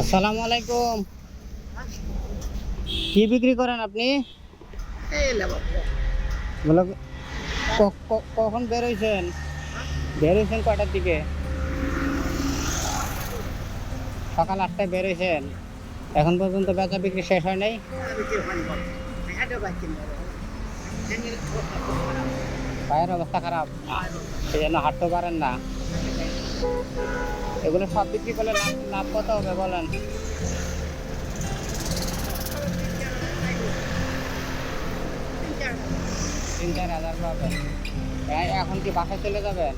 আসসালামু আলাইকুম। কি বিক্রি করেন আপনি? বলো কখন বেরোইছেন বেরোইছেন কয়টার দিকে? সকাল আটটায় বেরোইছেন এখন পর্যন্ত বেচা বিক্রি শেষ হয় নাই? পায়ের অবস্থা খারাপ। সেই জন্য হাঁটতে পারেন না। এগুলো সব বিক্রি করলে লাভ লাভ কত হবে বলেন? তিন চার হাজার পাবেন। এখন কি বাসায় চলে যাবেন?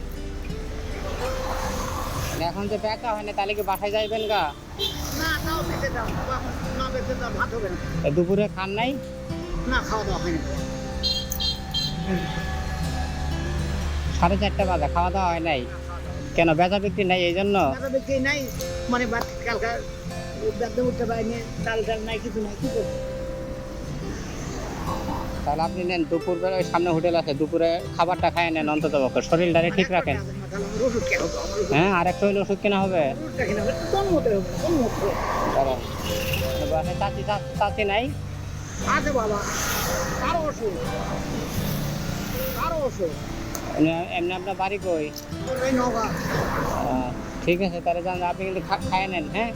এখন যে বেচা হয় না তাহলে কি বাসায় যাইবেন গা? দুপুরে খান নাই? না খাওয়া দাওয়া হয়নি। সাড়ে চারটা বাজে খাওয়া দাওয়া হয় নাই? কেন বেচা বিক্রি নাই এই জন্য? নাই মানে ভাত কালকা উঠতে উঠতে পারিনি চাল টাল নাই কিছু নাই কি করব? তাহলে আপনি নেন ওই সামনে হোটেল আছে দুপুরে খাবারটা খায় নেন অন্তত পক্ষে। শরীরটারে ঠিক রাখেন। হ্যাঁ আর একটা হইলে ওষুধ কেনা হবে। চাচি চাচি নাই? আছে বাবা কারও ওষুধ কারও ওষুধ এমনি- এমনি আপনার বাড়ি কই? ঠিক আছে তাহলে যান আপনি কিন্তু খায় নেন হ্যাঁ?